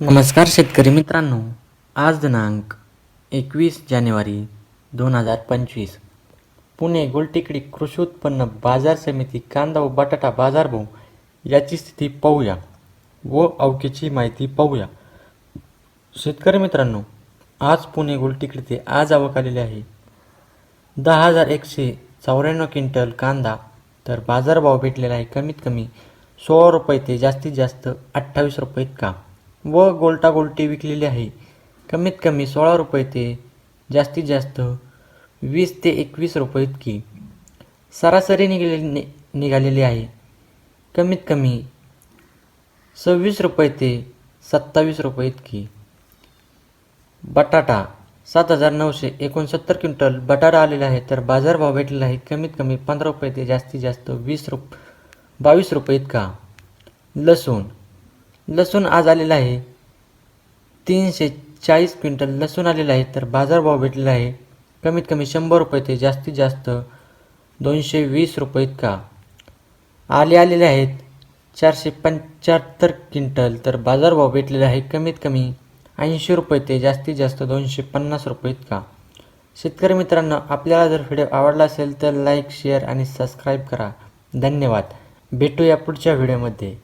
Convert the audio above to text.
नमस्कार शेतकरी मित्रांनो. आज दिनांक एकवीस जानेवारी दोन हजार पंचवीस. पुणे गोलटेकडी कृषी उत्पन्न बाजार समिती कांदा व बटाटा बाजारभाव याची स्थिती पाहूया व अवकेची माहिती पाहूया. शेतकरी मित्रांनो आज पुणे गोलटेकडी ते आज आवक आलेली आहे. दहा हजार एकशे चौऱ्याण्णव क्विंटल कांदा तर बाजारभाव भेटलेला आहे कमीत कमी सोळा रुपये ते जास्तीत जास्त अठ्ठावीस रुपये इतका व गोलटा गोलटी विकलेली आहे. कमीत कमी सोळा रुपये ते जास्तीत जास्त वीस ते एकवीस रुपये इतकी. सरासरी निघालेली नि निघालेली आहे. कमीत कमी सव्वीस रुपये ते सत्तावीस रुपये इतकी. बटाटा सात हजार नऊशे एकोणसत्तर क्विंटल बटाटा आलेला आहे तर बाजारभाव भेटलेला आहे कमीत कमी पंधरा रुपये ते जास्तीत जास्त वीस रुप बावीस रुपये इतका. लसूण लसूण आज आलेला आहे. तीनशे चाळीस क्विंटल लसूण आलेला आहे तर बाजारभाव भेटलेला आहे. कमीत कमी शंभर रुपये ते जास्तीत जास्त दोनशे वीस रुपये इतका. आले आलेले आहेत चारशे पंच्याहत्तर क्विंटल तर बाजारभाव भेटलेला आहे कमीत कमी ऐंशी रुपये ते जास्तीत जास्त दोनशे पन्नास रुपये इतका. शेतकरी मित्रांनो आपल्याला जर व्हिडिओ आवडला असेल तर लाईक शेअर आणि सबस्क्राईब करा. धन्यवाद. भेटूया पुढच्या व्हिडिओमध्ये.